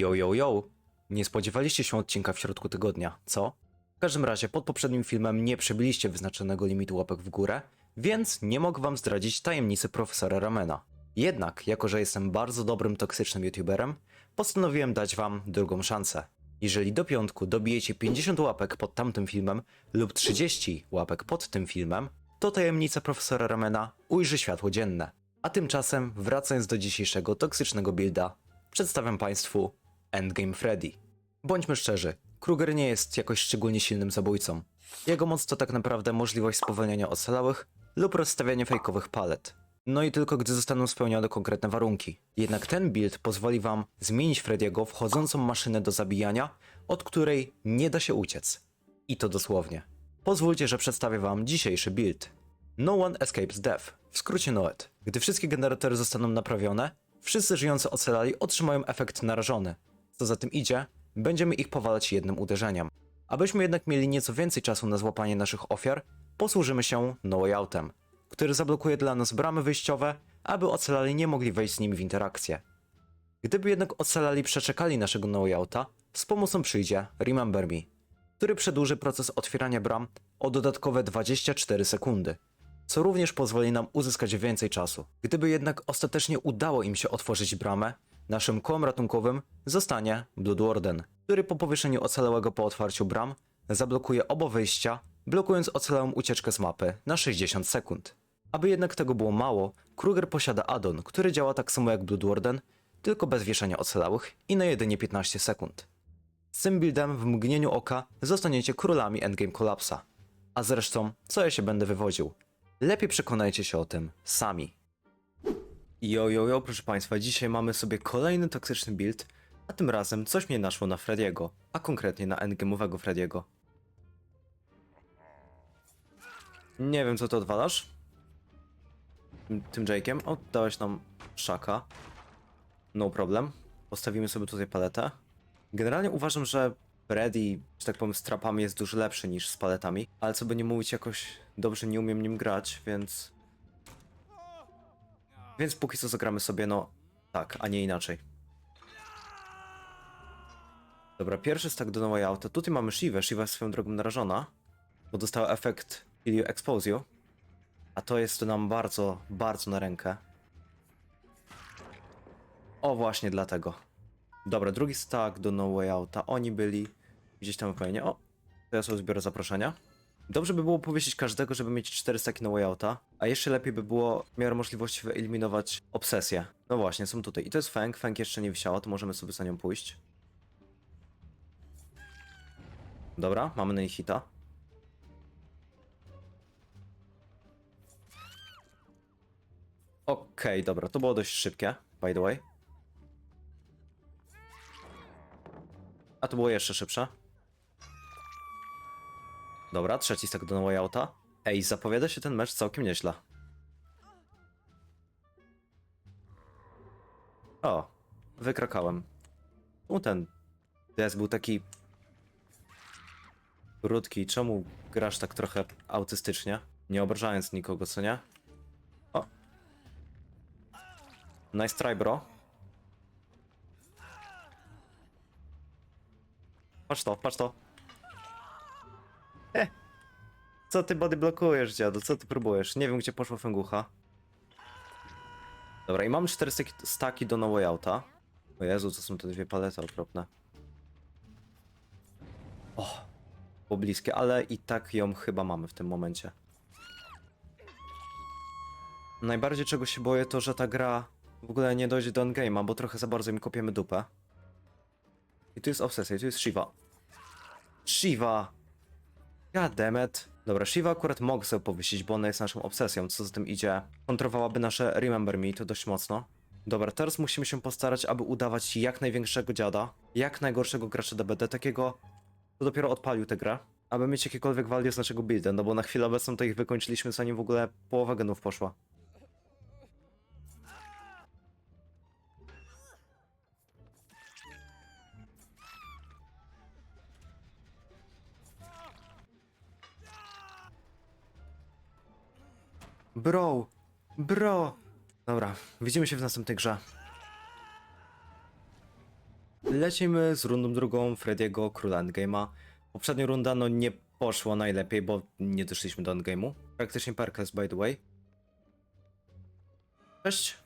Yo, yo, yo. Nie spodziewaliście się odcinka w środku tygodnia, co? W każdym razie pod poprzednim filmem nie przebyliście wyznaczonego limitu łapek w górę, więc nie mogę wam zdradzić tajemnicy profesora Ramena. Jednak, jako że jestem bardzo dobrym toksycznym youtuberem, postanowiłem dać wam drugą szansę. Jeżeli do piątku dobijecie 50 łapek pod tamtym filmem lub 30 łapek pod tym filmem, to tajemnica profesora Ramena ujrzy światło dzienne. A tymczasem, wracając do dzisiejszego toksycznego builda, przedstawiam Państwu Endgame Freddy. Bądźmy szczerzy, Kruger nie jest jakoś szczególnie silnym zabójcą. Jego moc to tak naprawdę możliwość spowolniania ocalałych lub rozstawiania fejkowych palet. No i tylko gdy zostaną spełnione konkretne warunki. Jednak ten build pozwoli wam zmienić Frediego w chodzącą maszynę do zabijania, od której nie da się uciec. I to dosłownie. Pozwólcie, że przedstawię wam dzisiejszy build. No One Escapes Death, w skrócie NOED. Gdy wszystkie generatory zostaną naprawione, wszyscy żyjący ocalali otrzymają efekt narażony. Co za tym idzie, będziemy ich powalać jednym uderzeniem. Abyśmy jednak mieli nieco więcej czasu na złapanie naszych ofiar, posłużymy się No Way który zablokuje dla nas bramy wyjściowe, aby ocalali nie mogli wejść z nimi w interakcję. Gdyby jednak ocalali przeczekali naszego No Way z pomocą przyjdzie Remember Me, który przedłuży proces otwierania bram o dodatkowe 24 sekundy co również pozwoli nam uzyskać więcej czasu. Gdyby jednak ostatecznie udało im się otworzyć bramę, naszym kołem ratunkowym zostanie Blood Warden, który po powieszeniu ocalałego po otwarciu bram zablokuje oba wyjścia, blokując ocalałą ucieczkę z mapy na 60 sekund. Aby jednak tego było mało, Kruger posiada addon, który działa tak samo jak Blood Warden, tylko bez wieszania ocalałych i na jedynie 15 sekund. Z tym buildem w mgnieniu oka zostaniecie królami Endgame Collapsa. A zresztą, co ja się będę wywodził? Lepiej przekonajcie się o tym sami. Jo, jo, jo, proszę Państwa, dzisiaj mamy sobie kolejny toksyczny build, a tym razem coś mnie naszło na Frediego, a konkretnie na endgame'owego Frediego. Nie wiem, co to odwalasz? Tym- Tym Jake'em? O, dałeś nam szaka. No problem. Postawimy sobie tutaj paletę. Generalnie uważam, że Freddy, że tak powiem, z trapami jest dużo lepszy niż z paletami, ale co by nie mówić, jakoś dobrze nie umiem nim grać, więc... Więc póki co zagramy sobie, no tak, a nie inaczej. Dobra, pierwszy stack do nowej auta. Tutaj mamy Shivę. Shiva jest swoją drogą narażona, bo dostała efekt Expose You. A to jest nam bardzo, bardzo na rękę. O, właśnie dlatego. Dobra, drugi stack do No Way Outa. Oni byli gdzieś tam fajnie. O, to ja sobie zbiorę zaproszenia. Dobrze by było powiesić każdego, żeby mieć 4 staki No Way Outa, a jeszcze lepiej by było w miarę możliwości wyeliminować obsesję. No właśnie, są tutaj. I to jest Feng. Feng jeszcze nie wisiała, to możemy sobie za nią pójść. Dobra, mamy na nich hita. Okej, dobra, to było dość szybkie, by the way. A to było jeszcze szybsze. Dobra, trzeci stack do No Outa. Ej, zapowiada się ten mecz całkiem nieźle. O, wykrakałem. U ten DS był taki krótki. Czemu grasz tak trochę autystycznie? Nie obrażając nikogo, co nie? O. Nice try, bro. Patrz to, patrz to. E. Co ty body blokujesz, dziadu? Co ty próbujesz? Nie wiem, gdzie poszła fęgucha. Dobra, i mam cztery staki, staki do no way. O Jezu, co są te dwie palety okropne. O, było bliskie, ale i tak ją chyba mamy w tym momencie. Najbardziej czego się boję to, że ta gra w ogóle nie dojdzie do endgame'a, bo trochę za bardzo mi kopiemy dupę. I tu jest obsesja, i tu jest Shiva. Shiva! God damn it. Dobra, Shiva akurat mogę sobie powiesić, bo ona jest naszą obsesją, co za tym idzie. Kontrolowałaby nasze Remember Me, to dość mocno. Dobra, teraz musimy się postarać, aby udawać jak największego dziada, jak najgorszego gracza DBD, takiego, kto dopiero odpalił tę grę, aby mieć jakiekolwiek value z naszego builda, no bo na chwilę obecną to ich wykończyliśmy, zanim w ogóle połowa genów poszła. Bro! Bro! Dobra, widzimy się w następnej grze. lecimy z rundą drugą Frediego, króla endgame'a. Poprzednia runda no nie poszła najlepiej, bo nie doszliśmy do endgame'u. Praktycznie Perkles by the way. Cześć.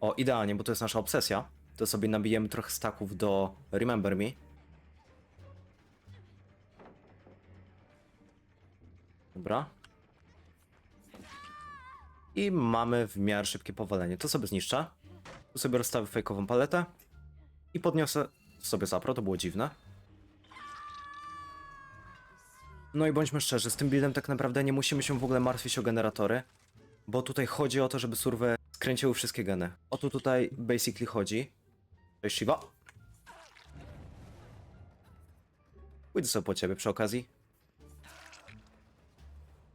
O, idealnie, bo to jest nasza obsesja. To sobie nabijemy trochę staków do Remember Me. Dobra. I mamy w miarę szybkie powalenie. To sobie zniszczę. Tu sobie rozstawię fejkową paletę. I podniosę sobie zapro, to było dziwne. No i bądźmy szczerzy, z tym buildem tak naprawdę nie musimy się w ogóle martwić o generatory. Bo tutaj chodzi o to, żeby surwy skręciły wszystkie geny. O to tutaj basically chodzi. Cześć Shiva. Pójdę sobie po ciebie przy okazji.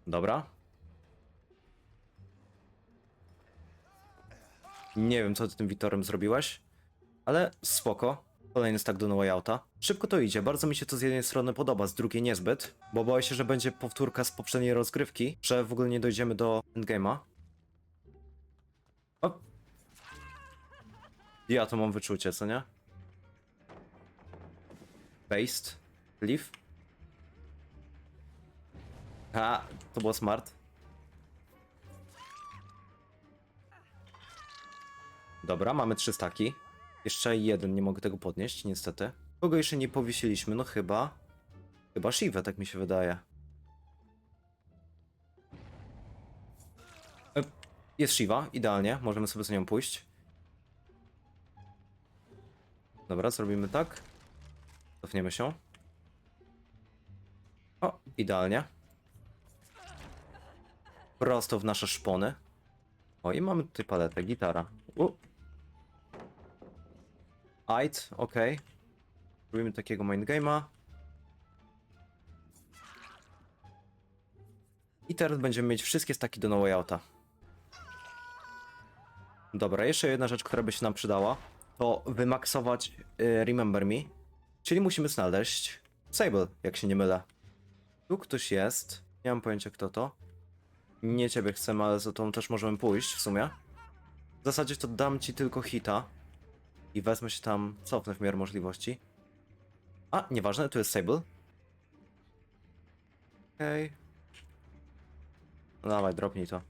Dobra. Nie wiem, co ty tym Witorem zrobiłeś, ale spoko. Kolejny stack do No. Szybko to idzie, bardzo mi się to z jednej strony podoba, z drugiej niezbyt, bo boję się, że będzie powtórka z poprzedniej rozgrywki, że w ogóle nie dojdziemy do endgame'a. O! Ja to mam wyczucie, co nie? Paste. Leaf. A, to było smart. Dobra, mamy trzy staki. Jeszcze jeden, nie mogę tego podnieść, niestety. Kogo jeszcze nie powiesiliśmy? No chyba... Chyba Shiva, tak mi się wydaje. E, Jest Shiva, idealnie, możemy sobie z nią pójść. Dobra, zrobimy tak. Cofniemy się. O, idealnie. Prosto w nasze szpony. O, i mamy tutaj paletę, gitara. U. Ait, okej. Robimy takiego mindgame'a. I teraz będziemy mieć wszystkie staki do No Way Outa. Dobra, jeszcze jedna rzecz, która by się nam przydała, to wymaksować y, Remember Me. Czyli musimy znaleźć Sable, jak się nie mylę. Tu ktoś jest. Nie mam pojęcia kto to. Nie ciebie chcemy, ale za tą też możemy pójść w sumie. W zasadzie to dam ci tylko hita. I wezmę się tam, cofnę w miarę możliwości. A, nieważne, tu jest Sable. Okej. No dawaj, dropnij to.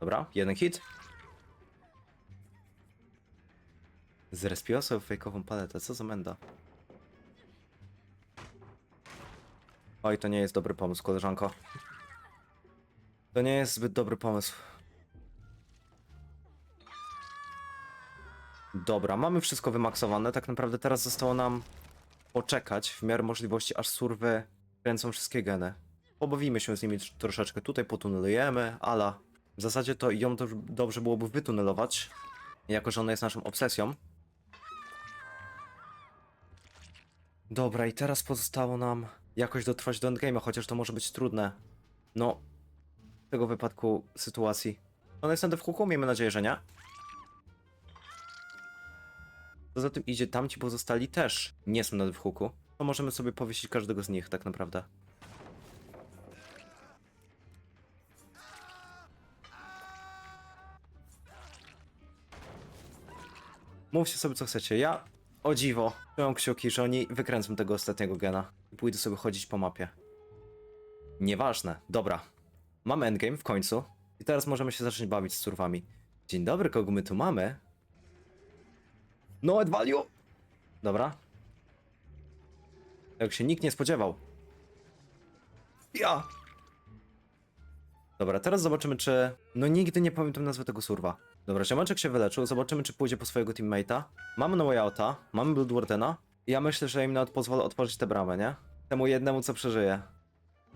Dobra, jeden hit. Zrespiła fejkową paletę, co za menda. Oj, to nie jest dobry pomysł, koleżanko. To nie jest zbyt dobry pomysł. Dobra, mamy wszystko wymaksowane. Tak naprawdę teraz zostało nam poczekać w miarę możliwości, aż surwy kręcą wszystkie geny. Pobawimy się z nimi tr- troszeczkę. Tutaj potunelujemy, ala. W zasadzie to ją to dobrze byłoby wytunelować, jako że ona jest naszą obsesją. Dobra, i teraz pozostało nam jakoś dotrwać do endgame'a, chociaż to może być trudne. No, w tego wypadku sytuacji. Ona jest na devhooku, miejmy nadzieję, że nie. Poza tym idzie tam ci pozostali też nie są na devhooku. To możemy sobie powiesić każdego z nich tak naprawdę. Mówcie sobie co chcecie. Ja, o dziwo, trzymam kciuki, że oni wykręcą tego ostatniego gena i pójdę sobie chodzić po mapie. Nieważne. Dobra. Mamy endgame w końcu. I teraz możemy się zacząć bawić z surwami. Dzień dobry, kogo my tu mamy? No ad value! Dobra. Jak się nikt nie spodziewał. Ja! Dobra, teraz zobaczymy, czy... No nigdy nie pamiętam nazwy tego surwa. Dobra, ziomeczek się wyleczył, zobaczymy, czy pójdzie po swojego teammate'a. Mamy No Way Outa, mamy Blood Wardena. Ja myślę, że im nawet pozwolę otworzyć tę bramę, nie? Temu jednemu, co przeżyje.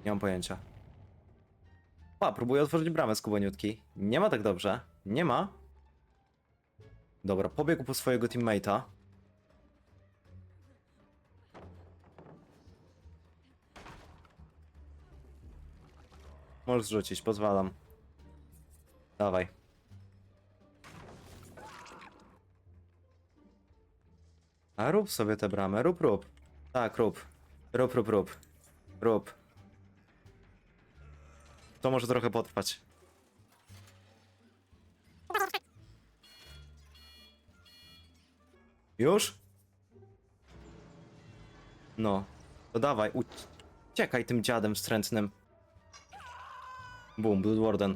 Nie mam pojęcia. Pa, próbuję otworzyć bramę z kuboniutki. Nie ma tak dobrze. Nie ma. Dobra, pobiegł po swojego teammate'a. Możesz rzucić, pozwalam. Dawaj. A rób sobie tę bramę, rób, rób. Tak, rób. Rób, rób, rób. Rób. To może trochę potrwać. Już? No, to dawaj, uciekaj tym dziadem wstrętnym. Boom, Blood Warden.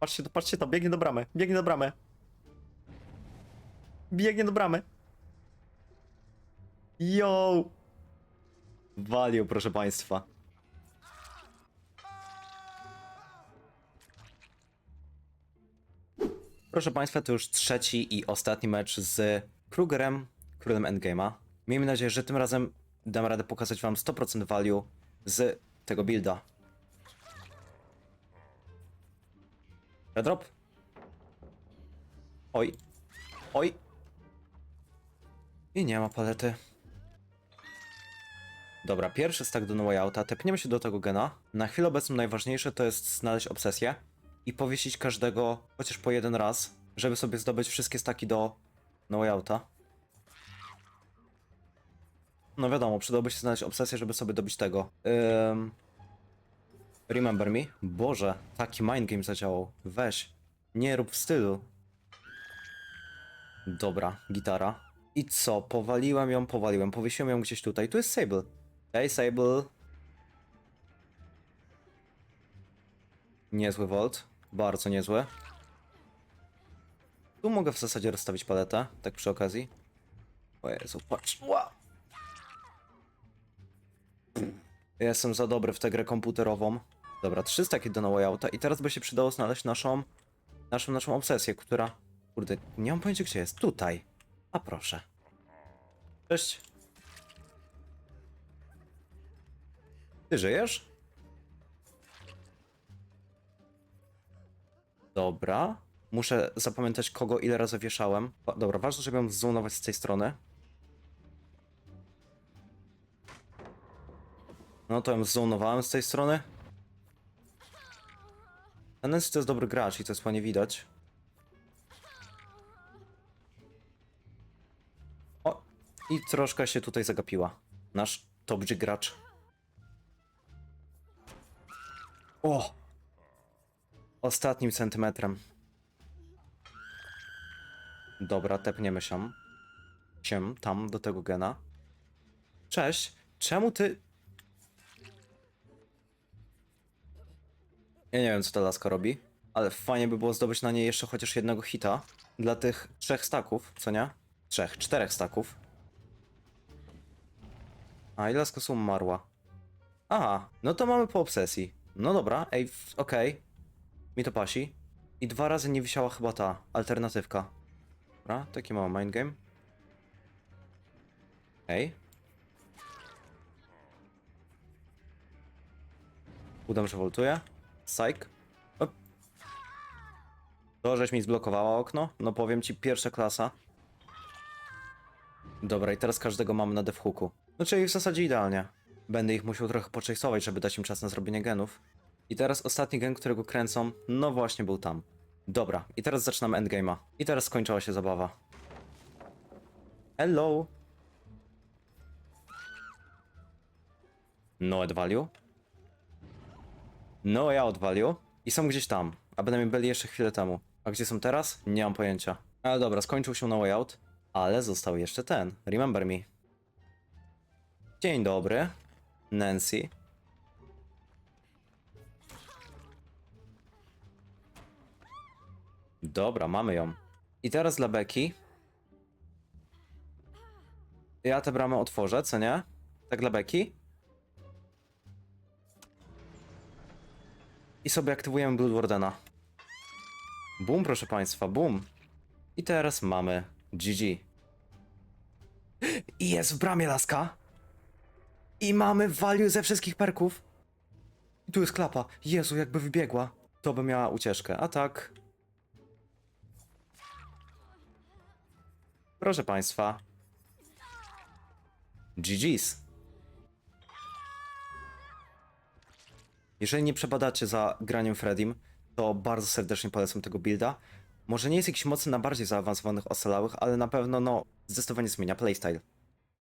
Patrzcie to, patrzcie to, biegnie do bramy, biegnie do bramy. Biegnie do bramy. Yo! Walił, proszę państwa. Proszę Państwa, to już trzeci i ostatni mecz z Krugerem, królem Endgame'a. Miejmy nadzieję, że tym razem dam radę pokazać Wam 100% value z tego builda. Redrop. Oj. Oj. I nie ma palety. Dobra, pierwszy stack do No Way Outa. Tepniemy się do tego gena. Na chwilę obecną najważniejsze to jest znaleźć obsesję i powiesić każdego chociaż po jeden raz, żeby sobie zdobyć wszystkie staki do No Way Outa. No wiadomo, przydałoby się znaleźć obsesję, żeby sobie dobić tego. Remember me? Boże, taki mind game zadziałał. Weź. Nie rób w stylu. Dobra, gitara. I co? Powaliłem ją, powaliłem. Powiesiłem ją gdzieś tutaj. Tu jest Sable. Hej, Sable. Niezły Volt. Bardzo niezły. Tu mogę w zasadzie rozstawić paletę, tak przy okazji. O Jezu, patrz. Ła! Ja Jestem za dobry w tę grę komputerową. Dobra, trzy staki do no way outa i teraz by się przydało znaleźć naszą, naszą, naszą obsesję, która... Kurde, nie mam pojęcia gdzie jest. Tutaj. A proszę. Cześć. Ty żyjesz? Dobra. Muszę zapamiętać kogo ile razy wieszałem. Dobra, ważne, żeby ją z tej strony. No to ją zonowałem z tej strony. Nancy to jest dobry gracz i to jest ładnie widać. O! I troszkę się tutaj zagapiła. Nasz top gracz. O! Ostatnim centymetrem. Dobra, tepniemy się. Się tam do tego gena. Cześć, czemu ty... Ja nie wiem, co ta laska robi, ale fajnie by było zdobyć na niej jeszcze chociaż jednego hita dla tych trzech staków, co nie? Trzech, czterech staków. A, i laska są umarła. Aha, no to mamy po obsesji. No dobra, ej, okej. Mi to pasi. I dwa razy nie wisiała chyba ta alternatywka. Dobra, taki mały mind game. Ej. Udam, że voltuję. Psych. Op. To, żeś mi zblokowała okno? No powiem ci, pierwsza klasa. Dobra, i teraz każdego mamy na devhooku. No czyli w zasadzie idealnie. Będę ich musiał trochę pochase'ować, żeby dać im czas na zrobienie genów. I teraz ostatni gen, którego kręcą, no właśnie był tam. Dobra, i teraz zaczynamy endgame'a. I teraz skończyła się zabawa. Hello! No add value. No ja od value. I są gdzieś tam, a będą byli jeszcze chwilę temu. A gdzie są teraz? Nie mam pojęcia. Ale dobra, skończył się no way out. Ale został jeszcze ten. Remember me. Dzień dobry. Nancy. Dobra, mamy ją. I teraz dla Becky. Ja tę bramę otworzę, co nie? Tak dla Becky. I sobie aktywujemy Blood Wardena. Boom, proszę państwa, boom. I teraz mamy GG. I jest w bramie laska. I mamy value ze wszystkich perków. I tu jest klapa. Jezu, jakby wybiegła. To by miała ucieczkę, a tak... Proszę państwa. GG's. Jeżeli nie przebadacie za graniem Fredim, to bardzo serdecznie polecam tego builda. Może nie jest jakiś mocny na bardziej zaawansowanych ocalałych, ale na pewno no zdecydowanie zmienia playstyle.